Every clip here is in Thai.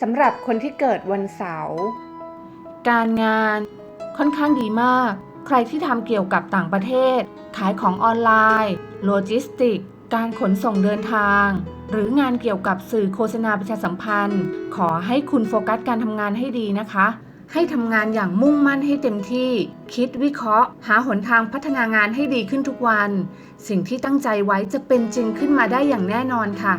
สำหรับคนที่เกิดวันเสาร์การงานค่อนข้างดีมาก ใครที่ทำเกี่ยวกับต่างประเทศ ขายของออนไลน์ โลจิสติก การขนส่งเดินทาง หรืองานเกี่ยวกับสื่อโฆษณาประชาสัมพันธ์ ขอให้คุณโฟกัสการทำงานให้ดีนะคะ ให้ทำงานอย่างมุ่งมั่นให้เต็มที่ คิดวิเคราะห์ หาหนทางพัฒนางานให้ดีขึ้นทุกวัน สิ่งที่ตั้งใจไว้จะเป็นจริงขึ้นมาได้อย่างแน่นอนค่ะ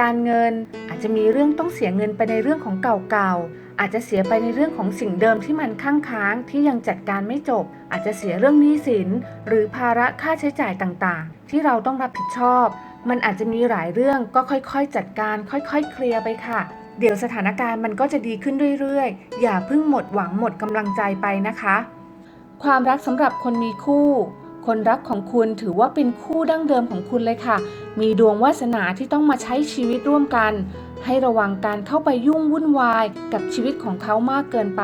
การเงิน อาจจะมีเรื่องต้องเสียเงินไปในเรื่องของเก่าๆ อาจจะเสียไปในเรื่องของสิ่งเดิมที่มันค้างค้างๆที่ยังจัดการไม่จบ อาจจะเสียเรื่องหนี้สิน หรือภาระค่าใช้จ่ายต่างๆ ที่เราต้องรับผิดชอบ มันอาจจะมีหลายเรื่องก็ค่อยๆ จัดการ ค่อยๆ เคลียร์ไปค่ะเดี๋ยวสถานการณ์มันก็จะดีขึ้นเรื่อยๆ อย่าเพิ่งหมดหวังหมดกำลังใจไปนะคะ ความรักสำหรับคนมีคู่ คนรักของคุณถือว่าเป็นคู่ดั้งเดิมของคุณเลยค่ะ มีดวงวาสนาที่ต้องมาใช้ชีวิตร่วมกัน ให้ระวังการเข้าไปยุ่งวุ่นวายกับชีวิตของเขามากเกินไป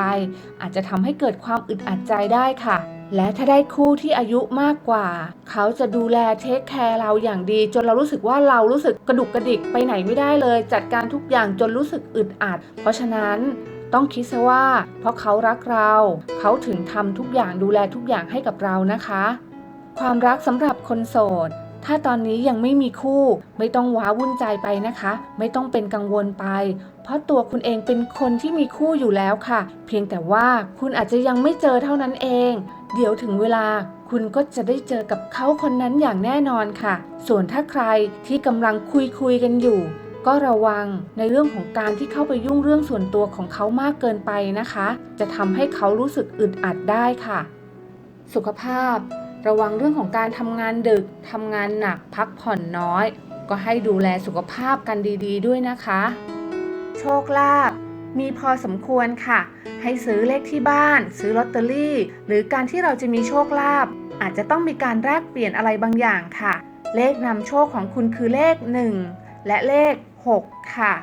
อาจจะทำให้เกิดความอึดอัดใจได้ค่ะและถ้าได้คู่ที่อายุมากกว่า เขาจะดูแลเทคแคร์เราอย่างดี จนเรารู้สึกว่าเรารู้สึกกระดุกกระดิกไปไหนไม่ได้เลย จัดการทุกอย่างจนรู้สึกอึดอัด เพราะฉะนั้นต้องคิดซะว่า เพราะเขารักเรา เขาถึงทำทุกอย่างดูแลทุกอย่างให้กับเรานะคะ ความรักสำหรับคนโสด ถ้าตอนนี้ยังไม่มีคู่ ไม่ต้องว้าวุ่นใจไปนะคะ ไม่ต้องเป็นกังวลไป เพราะตัวคุณเองเป็นคนที่มีคู่อยู่แล้วค่ะ เพียงแต่ว่าคุณอาจจะยังไม่เจอเท่านั้นเอง เดี๋ยวถึงเวลาคุณก็จะได้เจอกับเขาคนนั้นอย่างแน่นอนค่ะ ส่วนถ้าใครที่กำลังคุยคุยกันอยู่ ก็ระวังในเรื่องของการที่เข้าไปยุ่งเรื่องส่วนตัวของเขามากเกินไปนะคะ จะทำให้เขารู้สึกอึดอัดได้ค่ะ สุขภาพ ระวังเรื่องของการทำงานดึกทำงานหนักพักผ่อนน้อย ก็ให้ดูแลสุขภาพกันดีๆด้วยนะคะ โชคลาภมีพอสมควรค่ะ ให้ซื้อเลขที่บ้าน ซื้อลอตเตอรี่ หรือการที่เราจะมีโชคลาภอาจจะต้องมีการแลกเปลี่ยนอะไรบางอย่างค่ะ เลขนำโชคของคุณคือเลข 1 และเลข 6 ค่ะ